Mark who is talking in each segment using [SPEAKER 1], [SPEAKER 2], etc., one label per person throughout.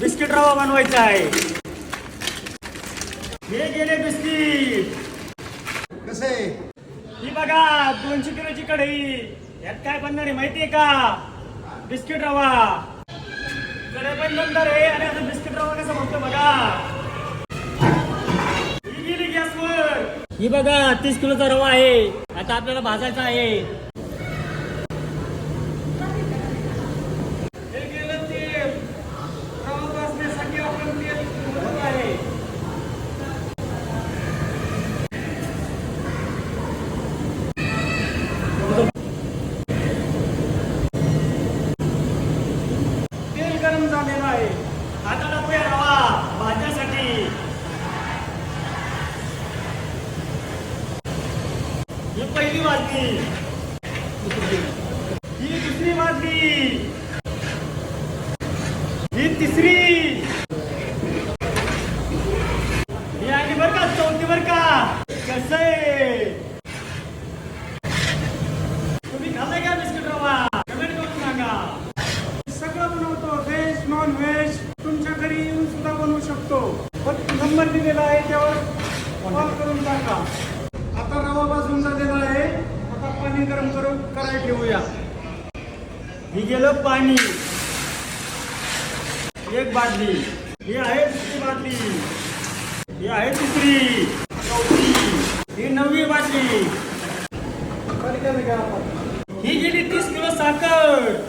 [SPEAKER 1] Biscuit रवा बनवायचा आहे. हे गेले बिस्किट.
[SPEAKER 2] कसं? आहे
[SPEAKER 1] ही बघा दोनशे किलोची कढई. यात काय बनणार आहे माहितीये का? बिस्किट रवा. कढई पण बनणार आहे आणि आता बिस्किट रवा कसा बनतो बघा. ही गेली गॅसवर. ही बघा तीस किलोचा रवा आहे. आता आपल्याला भाजायचा आहे हे गेलं तेल रवा भाजण्यासाठी आपण तेल ठेवलं आहे तेल गरम झालेलं आहे आता टाकूया रवा भाजण्यासाठी ही ही दुसरी वाजली ही तिसरी. गेलं पाणी. एक बादली. ही आहे दुसरी बादली. ही आहे तिसरी. चौथी. ही नववी बादली. ही गेली तीस किलो साखर.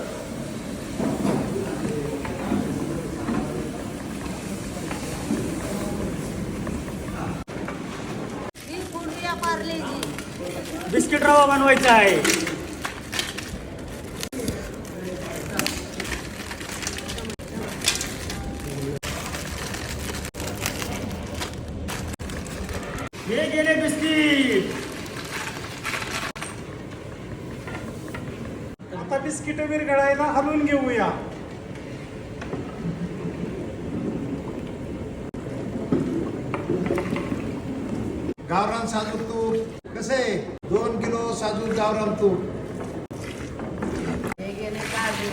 [SPEAKER 1] बिस्किट रवा बनवायचा आहे. हे गेले बिस्किट.
[SPEAKER 3] आता बिस्किट विरघळायला हलवून घेऊया.
[SPEAKER 2] गावरान साजूक तूप. कसं? दोन किलो साजूक गावरान तूप.
[SPEAKER 4] हे गेले काजू.